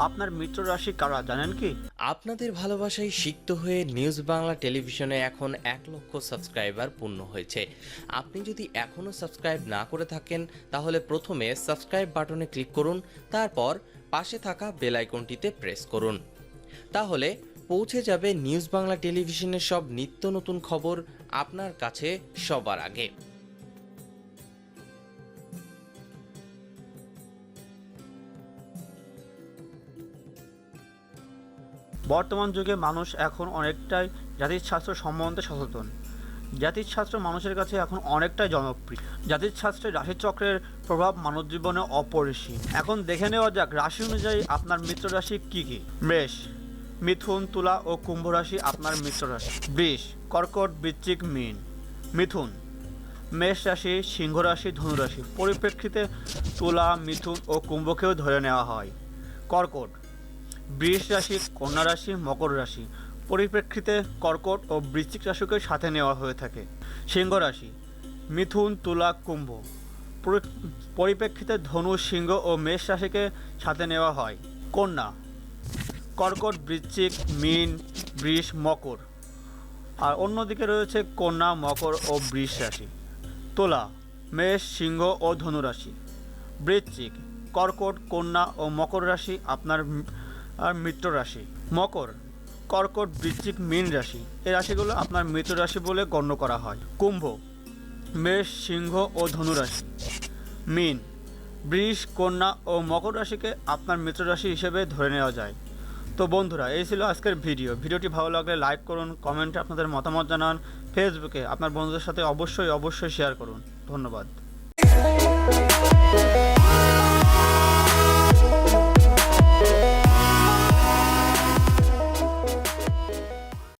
আপনার মিত্র রাশি কারা, জানেন কি? আপনাদের ভালোবাসায় সিক্ত হয়ে নিউজ বাংলা টেলিভিশনে এখন এক লক্ষ সাবস্ক্রাইবার পূর্ণ হয়েছে। আপনি যদি এখনও সাবস্ক্রাইব না করে থাকেন, তাহলে প্রথমে সাবস্ক্রাইব বাটনে ক্লিক করুন, তারপর পাশে থাকা বেল আইকনটিতে প্রেস করুন। তাহলে পৌঁছে যাবে নিউজ বাংলা টেলিভিশনের সব নিত্য নতুন খবর আপনার কাছে সবার আগে। বর্তমান যুগে মানুষ এখন অনেকটাই জাতিশাস্ত্র সম্বন্ধে সচেতন। জাতিশাস্ত্র মানুষের কাছে এখন অনেকটাই জনপ্রিয়। জাতিশাস্ত্রের রাশিচক্রের প্রভাব মানব জীবনে অপরিসীম। এখন দেখে নেওয়া যাক, রাশি অনুযায়ী আপনার মিত্র রাশি কী কী? মেষ, মিথুন, তুলা ও কুম্ভ রাশি আপনার মিত্র রাশি। বৃষ, কর্কট, বৃশ্চিক, মীন। মিথুন, মেষ রাশি, সিংহ রাশি ধনুরাশি পরিপ্রেক্ষিতে তুলা, মিথুন ও কুম্ভকেও ধরে নেওয়া হয়। কর্কট বৃষ রাশি, কন্যা রাশি, মকর রাশি। পরিপ্রেক্ষিতে কর্কট ও বৃশ্চিক রাশিকে সাথে নেওয়া হয়ে থাকে। সিংহ রাশি, মিথুন, তুলা, কুম্ভ। পরিপ্রেক্ষিতে ধনু, সিংহ ও মেষ রাশিকে সাথে নেওয়া হয়। কন্যা, কর্কট, বৃশ্চিক, মীন, বৃষ, মকর। আর অন্যদিকে রয়েছে কন্যা, মকর ও বৃষ রাশি। তোলা, মেষ, সিংহ ও ধনু রাশি। বৃশ্চিক, কর্কট, কন্যা ও মকর রাশি আপনার আর মিত্র রাশি। মকর, কর্কট, বৃশ্চিক, মীন রাশি। এই রাশিগুলো আপনার মিত্র রাশি বলে গণ্য করা হয়। কুম্ভ, মেষ, সিংহ ও ধনু রাশি। মীন, বৃষ, কন্যা ও মকর রাশিকে আপনার মিত্র রাশি হিসেবে ধরে নেওয়া যায়। তো বন্ধুরা, এই ছিল আজকের ভিডিও। ভিডিওটি ভালো লাগলে লাইক করুন, কমেন্টে আপনাদের মতামত জানান, ফেসবুকে আপনার বন্ধুদের সাথে অবশ্যই অবশ্যই শেয়ার করুন। ধন্যবাদ।